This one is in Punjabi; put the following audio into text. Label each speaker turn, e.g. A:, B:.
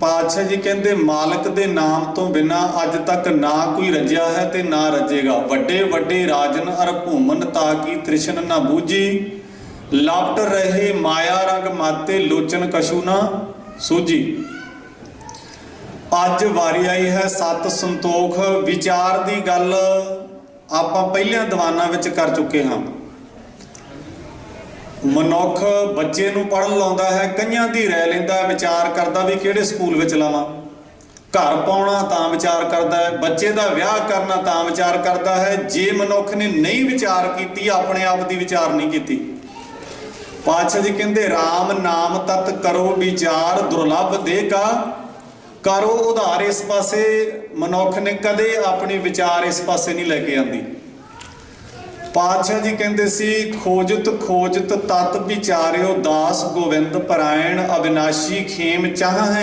A: ਪਾਤਸ਼ਾਹ ਜੀ ਕਹਿੰਦੇ, ਮਾਲਕ ਦੇ ਨਾਮ ਤੋਂ ਬਿਨਾ ਅੱਜ ਤੱਕ ਨਾ ਕੋਈ ਰੱਜਿਆ ਹੈ ਤੇ ਨਾ ਰੱਜੇਗਾ। ਵੱਡੇ ਵੱਡੇ ਰਾਜਨ ਅਰ ਭੂਮਨ ਤਾਕੀ ਤ੍ਰਿਸ਼ਨ ਨਾ ਬੂਝੀ? ਲਪਟ ਰਹੇ ਮਾਇਆ ਰੰਗ ਮਾਤੇ ਲੋਚਨ ਕਸ਼ੂ ਨਾ ਸੂਝੀ। ਅੱਜ ਵਾਰੀ ਆਈ ਹੈ ਸਤ ਸੰਤੋਖ। ਵਿਚਾਰ ਦੀ ਗੱਲ ਆਪਾਂ ਪਹਿਲਿਆਂ ਦੀਵਾਨਾਂ ਵਿੱਚ ਕਰ ਚੁੱਕੇ ਹਾਂ। ਮਨੁੱਖ ਬੱਚੇ ਨੂੰ ਪੜਨ ਲਾਉਂਦਾ ਹੈ, ਕਈਆਂ ਦੀ ਰਹਿ ਲੈਂਦਾ, ਵਿਚਾਰ ਕਰਦਾ ਵੀ ਕਿਹੜੇ ਸਕੂਲ ਵਿੱਚ ਲਾਵਾਂ। ਘਰ ਪਾਉਣਾ ਤਾਂ ਵਿਚਾਰ ਕਰਦਾ ਹੈ, ਬੱਚੇ ਦਾ ਵਿਆਹ ਕਰਨਾ ਤਾਂ ਵਿਚਾਰ ਕਰਦਾ ਹੈ। ਜੇ ਮਨੁੱਖ ਨੇ ਨਹੀਂ ਵਿਚਾਰ ਕੀਤੀ, ਆਪਣੇ ਆਪ ਦੀ ਵਿਚਾਰ ਨਹੀਂ ਕੀਤੀ। ਪਾਤਸ਼ਾਹ ਜੀ ਕਹਿੰਦੇ RAM ਨਾਮ ਤਤ ਕਰੋ ਵਿਚਾਰ, ਦੁਰਲਭ ਦੇ ਕਾ ਕਰੋ ਉਧਾਰ ਇਸ ਪਾਸੇ। ਮਨੁੱਖ ਨੇ ਕਦੇ ਆਪਣੀ ਵਿਚਾਰ ਇਸ ਪਾਸੇ ਨਹੀਂ ਲੈ ਕੇ ਆਂਦੀ। ਪਾਤਸ਼ਾਹ ਜੀ ਕਹਿੰਦੇ ਸੀ, ਖੋਜਤ ਖੋਜਤ ਤਤ ਵਿਚਾਰਿਓ ਦਾਸ ਗੋਵਿੰਦ ਪਰਾਇਣ ਅਬਿਨਾਸ਼ੀ ਖੇਮ ਚਾਹ ਹੈ।